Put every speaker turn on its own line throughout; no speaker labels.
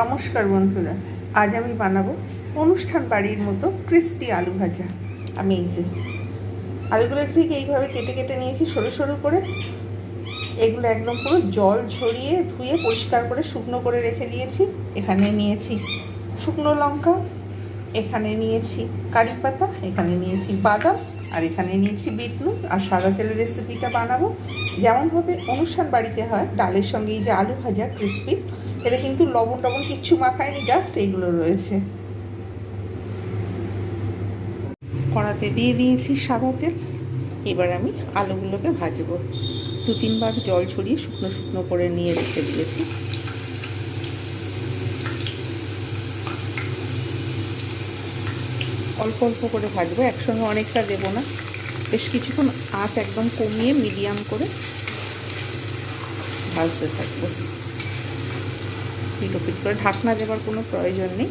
নমস্কার বন্ধুরা, আজ আমি বানাবো অনুষ্ঠান বাড়ির মতো ক্রিস্পি আলু ভাজা। আমি এই যে আলুগুলো ঠিক এইভাবে কেটে কেটে নিয়েছি সরু সরু করে। এগুলো একদম পুরো জল ঝরিয়ে ধুয়ে পরিষ্কার করে শুকনো করে রেখে দিয়েছি। এখানে নিয়েছি শুকনো লঙ্কা, এখানে নিয়েছি কারি পাতা, এখানে নিয়েছি বাদাম, আর এখানে নিয়েছি বিট নুন আর সাদা তেলের রেসিপিটা বানাবো। যেমনভাবে অনুষ্ঠান বাড়িতে হয়, ডালের সঙ্গে এই যে আলু ভাজা ক্রিস্পি এটা কিন্তু লবণ টবণ কিচ্ছু মাখায়নি জাস্ট এইগুলো রয়েছে। কড়াতে দিয়ে দিয়েছি সাদা তেল। এবার আমি আলুগুলোকে ভাজবো। দু তিনবার জল ছড়িয়ে শুকনো শুকনো করে নিয়ে রেখে দিয়েছি। অল্প অল্প করে ভাজবো, একসঙ্গে অনেকটা দেবো না। বেশ কিছুক্ষণ আঁচ একদম কমিয়ে মিডিয়াম করে ভাজতে থাকব। পিটো পিট করে। ঢাকনা দেওয়ার কোনো প্রয়োজন নেই।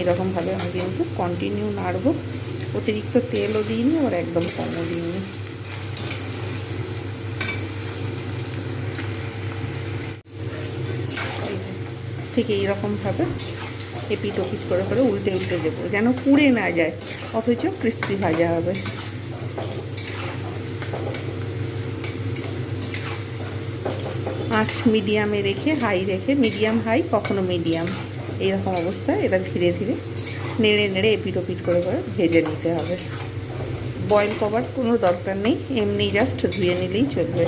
এরকমভাবে আমি কিন্তু কন্টিনিউ নাড়ব। অতিরিক্ত তেলও দিইনি, আবার একদম কমও দিইনি। ঠিক এইরকমভাবে এপিট ওপিট করে করে উল্টে উল্টে দেবো, যেন পুড়ে না যায়, অথচ ক্রিস্পি ভাজা হবে। আঁচ মিডিয়ামে রেখে হাই রেখে, মিডিয়াম হাই, কখনো মিডিয়াম। এইরকম অবস্থায় এটা ধীরে ধীরে নেড়ে নেড়ে এপিট ওপিট করে করে ভেজে নিতে হবে। বয়েল কভার কোনো দরকার নেই, এমনি জাস্ট ধুয়ে নিলেই চলবে।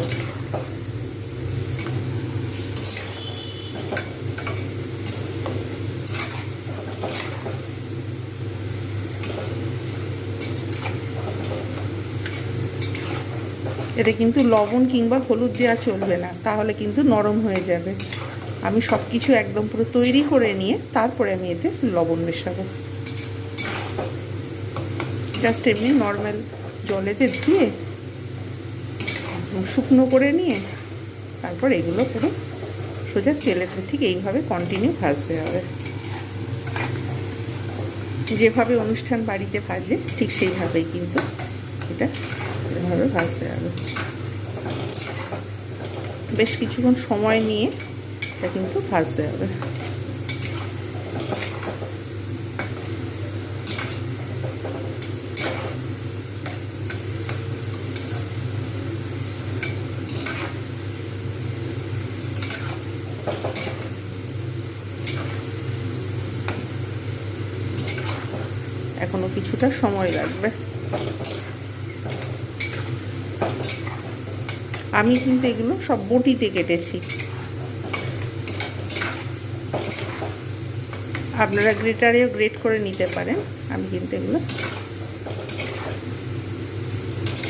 এতে কিন্তু লবণ কিংবা হলুদ দেওয়া চলবে না, তাহলে কিন্তু নরম হয়ে যাবে। আমি সব কিছু একদম পুরো তৈরি করে নিয়ে তারপরে আমি এতে লবণ মেশাবো। জাস্ট এমনি নর্মাল জলেতে ধুয়ে শুকনো করে নিয়ে তারপর এগুলো পুরো সোজা তেলেতে ঠিক এইভাবে কন্টিনিউ ভাজতে হবে। যেভাবে অনুষ্ঠান বাড়িতে ভাজে ঠিক সেইভাবেই কিন্তু এটা এভাবে ভাজতে হবে। বেশ কিছুক্ষণ সময় নিয়ে এটা কিন্তু ভাজতে হবে। এখনও কিছুটা সময় লাগবে। আমি কিন্তু এগুলো সব বটিতে কেটেছি। আপনারা গ্রেটারেও গ্রেট করে নিতে পারেন, আমি কিন্তু এগুলো।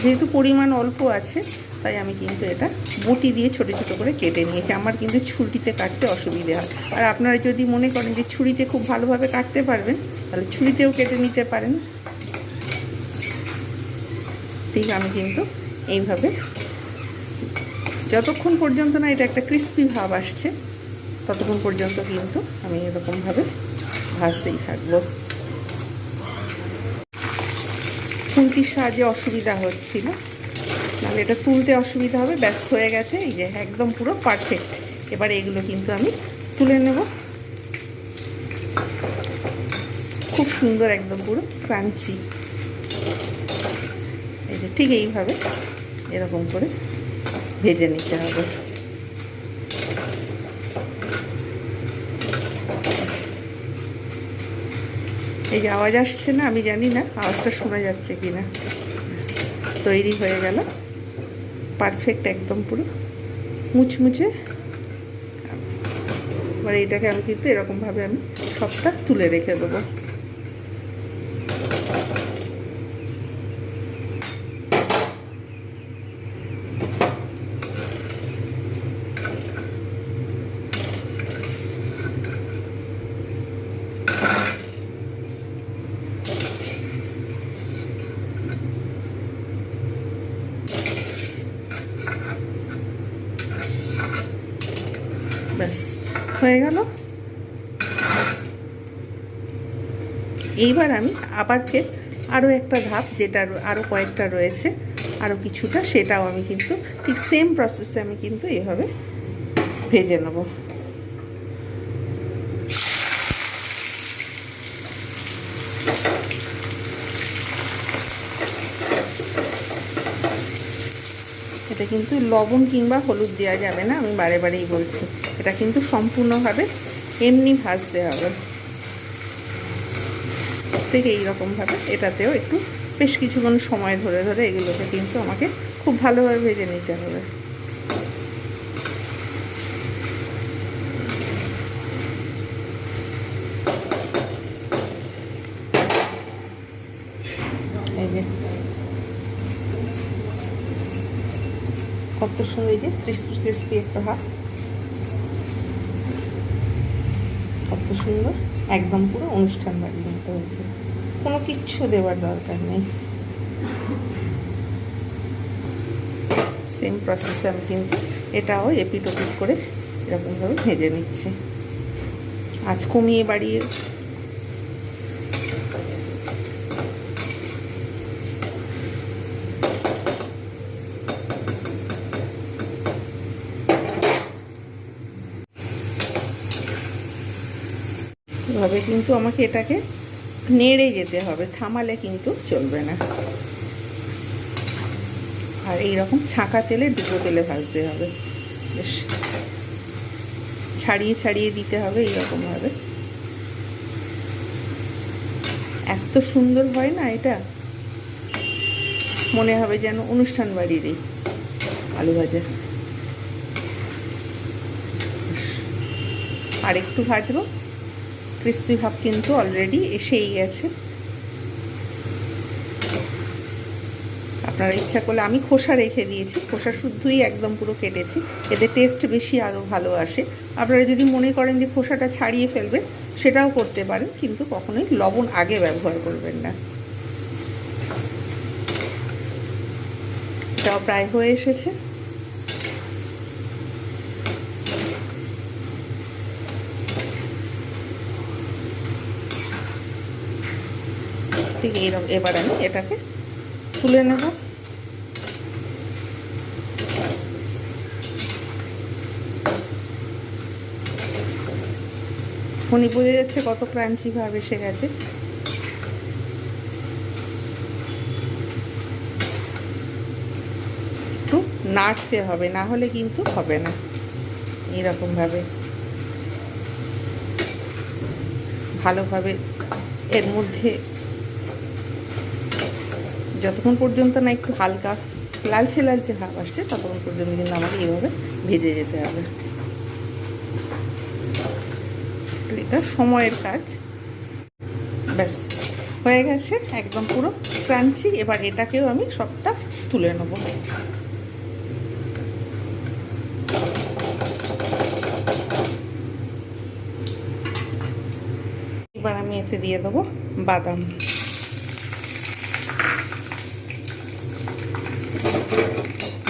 যেহেতু পরিমাণ অল্প আছে, তাই আমি কিন্তু এটা বটি দিয়ে ছোট ছোট করে কেটে নিয়েছি। আমার কিন্তু ছুরিতে কাটতে অসুবিধে হয়। আর আপনারা যদি মনে করেন যে ছুরিতে খুব ভালোভাবে কাটতে পারবেন, তাহলে ছুরিতেও কেটে নিতে পারেন। ঠিক আমি কিন্তু এইভাবে যতক্ষণ পর্যন্ত না এটা একটা ক্রিস্পি ভাব আসছে, ততক্ষণ পর্যন্ত কিন্তু আমি এরকমভাবে ভাজতেই থাকব। খুন্তির সাহায্যে অসুবিধা হচ্ছিল, নাহলে এটা তুলতে অসুবিধা হবে, ব্যস্ত হয়ে গেছে, এই যে একদম পুরো পারফেক্ট এবার এগুলো কিন্তু আমি তুলে নেব। খুব সুন্দর একদম পুরো ক্রাঞ্চি এই যে ঠিক এইভাবে এরকম করে ভেজে নিতে হবে। এই যে আওয়াজ আসছে না, আমি জানি না আওয়াজটা শোনা যাচ্ছে কি না তৈরি হয়ে গেল। পারফেক্ট একদম পুরো। মুচমুচে। এবার এইটাকে আমি কিন্তু এরকমভাবে আমি সবটা তুলে রেখে দেবো ব্যাস হয়ে গেল। এইবার আমি আবার আরও একটা ধাপ, যেটা আরও কয়েকটা রয়েছে আরও কিছুটা, সেটাও আমি কিন্তু ঠিক সেম প্রসেসে আমি কিন্তু এভাবে ভেজে নেব। এতে কিন্তু লবণ কিংবা হলুদ দেওয়া যাবে না, আমি বারে বারেই বলছি। এটা কিন্তু সম্পূর্ণভাবে এমনি ভাজতে হবে। ঠিক এইরকমভাবে এটাতেও একটু বেশ কিছুক্ষণ সময় ধরে ধরে এগুলোকে কিন্তু আমাকে খুব ভালোভাবে ভেজে নিতে হবে। এই যে কত সুন্দর যে ক্রিস্পি ক্রিস্পি একটা ভাব কত সুন্দর। একদম পুরো অনুষ্ঠান বাড়ির মতো হয়েছে। কোনো কিচ্ছু দেওয়ার দরকার নেই। সেম প্রসেসে আমি কিন্তু এটাও এপিট ওপিট করে এরকমভাবে ভেজে নিচ্ছি। আজ কমিয়ে বাড়িয়ে এভাবে কিন্তু আমাকে এটাকে নেড়ে যেতে হবে, থামালে কিন্তু চলবে না। আর এই রকম ছাঁকা তেলে ডুবো তেলে ভাজতে হবে। বেশ। ছাড়িয়ে ছাড়িয়ে দিতে হবে এইরকমভাবে। এত সুন্দর হয় না এটা? মনে হবে যেন অনুষ্ঠান বাড়িরই আলু ভাজা। আর একটু ভাজবো? ক্রিস্পি ভাব কিন্তু অলরেডি এসেই গেছে। আপনারা ইচ্ছা করলে আমি খোসা রেখে দিয়েছি, খোসা শুদ্ধই একদম পুরো কেটেছি। এতে টেস্ট বেশি আরও ভালো আসে। আপনারা যদি মনে করেন যে খোসাটা ছাড়িয়ে ফেলবেন, সেটাও করতে পারেন, কিন্তু কখনোই লবণ আগে ব্যবহার করবেন না। এটাও প্রায় হয়ে এসেছে। ঠিক এইরকম এবার আমি এটাকে তুলে নেব। ফোনই বোঝা যাচ্ছে কত ক্রাঞ্চি ভাব এসে গেছে। একটু নাড়তে হবে, না হলে কিন্তু হবে না, এইরকমভাবে। ভালোভাবে এর মধ্যে যতক্ষণ পর্যন্ত না একটু হালকা লালচে লালচে ভাব আসছে, ততক্ষণ পর্যন্ত কিন্তু আমাকে এইভাবে ভেজে যেতে হবে। এটা সময়ের কাজ। ব্যাস, হয়ে গেছে একদম পুরো ক্রাঞ্চি। এবার এটাকেও আমি সবটা তুলে নেব। এবার আমি এতে দিয়ে দেবো বাদাম।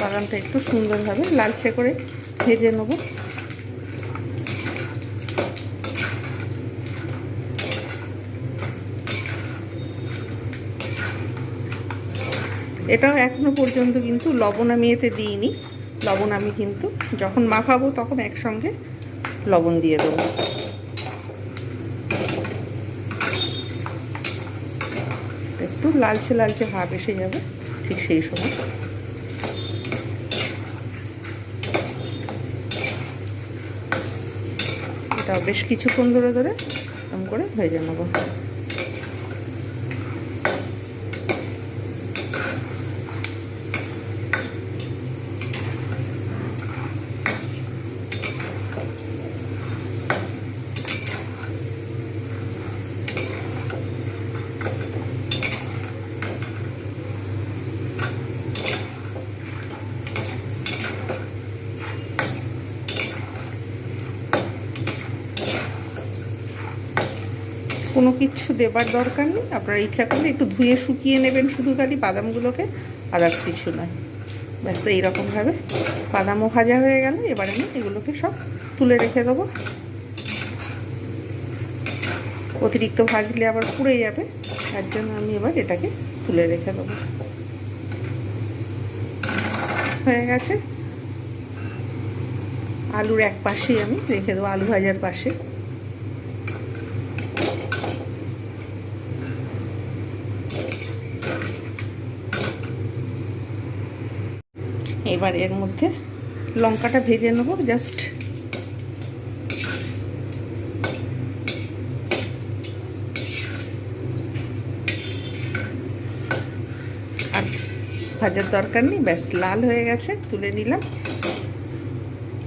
বাদামটা একটু সুন্দরভাবে লালচে করে ভেজে নেব। এটাও এখনও পর্যন্ত কিন্তু লবণ আমি এতে দিইনি। লবণ আমি কিন্তু যখন মাখাবো তখন একসঙ্গে লবণ দিয়ে দেবো। একটু লালচে লালচে ভাব এসে যাবে ঠিক সেই সময়। এটাও বেশ কিছুক্ষণ ধরে ধরে এরকম করে ভেজে নেব। কোনো কিছু দেবার দরকার নেই। আপনারা ইচ্ছা করলে একটু ধুয়ে শুকিয়ে নেবেন শুধু খালি বাদামগুলোকে, আদার্স কিছু নয়। ব্যাস, এইরকমভাবে বাদামও ভাজা হয়ে গেল। এবার আমি এগুলোকে সব তুলে রেখে দেবো। অতিরিক্ত ভাজলে আবার পুড়ে যাবে। তার জন্য আমি এবার এটাকে তুলে রেখে দেবো। হয়ে গেছে। আলুর এক পাশেই আমি রেখে দেবো, আলু ভাজার পাশে। এবার এর মধ্যে লঙ্কাটা ভেজে নেব জাস্ট আর ভাজার দরকার নেই, ব্যাস, লাল হয়ে গেছে, তুলে নিলাম।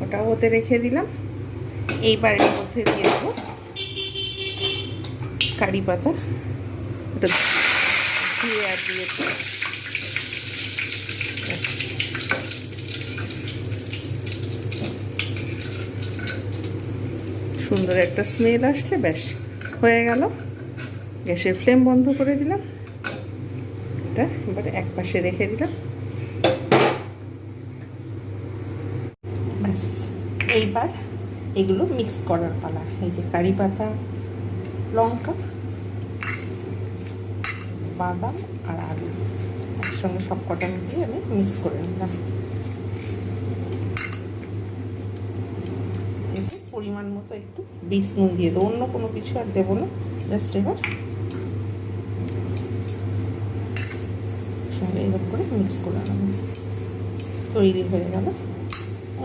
ওটাও ওতে রেখে দিলাম। এইবার এর মধ্যে দিয়ে দেবো কারি পাতা। ওটা দিয়ে আর দিয়ে দেবো। ব্যাস। সুন্দর একটা স্মেল আসছে ব্যাস হয়ে গেল। গ্যাসের ফ্লেম বন্ধ করে দিলাম। এটা এবারে এক পাশে রেখে দিলাম। ব্যাস, এইবার এগুলো মিক্স করার পালা। এই যে কারি পাতা, লঙ্কা, বাদাম আর আলু। একসঙ্গে সব কটা দিয়ে আমি মিক্স করে নিলাম এতে পরিমাণ মতো একটু বিট নুন দিয়ে দেবো, অন্য কোনো কিছু আর দেবো না জাস্ট এবার সঙ্গে করে মিক্স করে নেব। তৈরি হয়ে গেল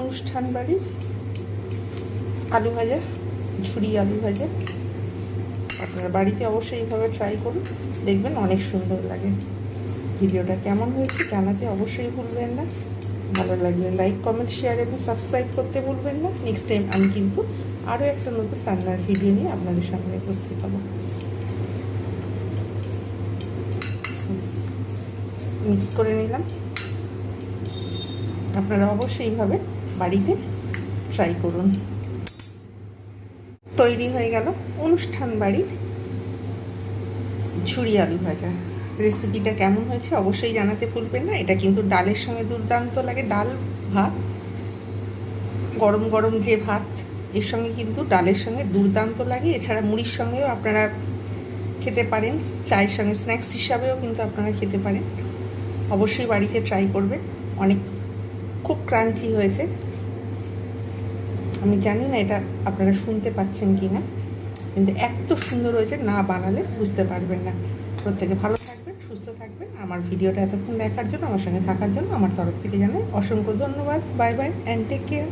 অনুষ্ঠান বাড়ির আলু ভাজা ঝুড়ি আলু ভাজা। আপনারা বাড়িতে অবশ্যই এইভাবে ট্রাই করুন, দেখবেন অনেক সুন্দর লাগে। ভিডিওটা কেমন হয়েছে জানাতে অবশ্যই ভুলবেন না। ভালো লাগলে লাইক কমেন্ট শেয়ার এবং সাবস্ক্রাইব করতে ভুলবেন না। নেক্সট টাইম আমি কিন্তু আরও একটা নতুন রান্নার ভিডিও নিয়ে আপনাদের সামনে উপস্থিত হব। মিক্স করে নিলাম। আপনারা অবশ্যই এইভাবে বাড়িতে ট্রাই করুন। তৈরি হয়ে গেল অনুষ্ঠান বাড়ির ঝুড়ি আলু ভাজা। রেসিপিটা কেমন হয়েছে অবশ্যই জানাতে ভুলবেন না। এটা কিন্তু ডালের সঙ্গে দুর্দান্ত লাগে। ডাল, ভাত, গরম গরম যে ভাত এর সঙ্গে কিন্তু ডালের সঙ্গে দুর্দান্ত লাগে। এছাড়া মুড়ির সঙ্গেও আপনারা খেতে পারেন। চায়ের সঙ্গে স্ন্যাক্স হিসাবেও কিন্তু আপনারা খেতে পারেন। অবশ্যই বাড়িতে ট্রাই করবেন। অনেক, খুব ক্রাঞ্চি হয়েছে। আমি জানি না এটা আপনারা শুনতে পাচ্ছেন কি না কিন্তু এত সুন্দর হয়েছে, না বানালে বুঝতে পারবেন না। প্রত্যেকে ভালো থাকবেন, সুস্থ থাকবেন। আমার ভিডিওটা এতক্ষণ দেখার জন্য, আমার সঙ্গে থাকার জন্য, আমার তরফ থেকে জানাই অসংখ্য ধন্যবাদ। Bye bye and take care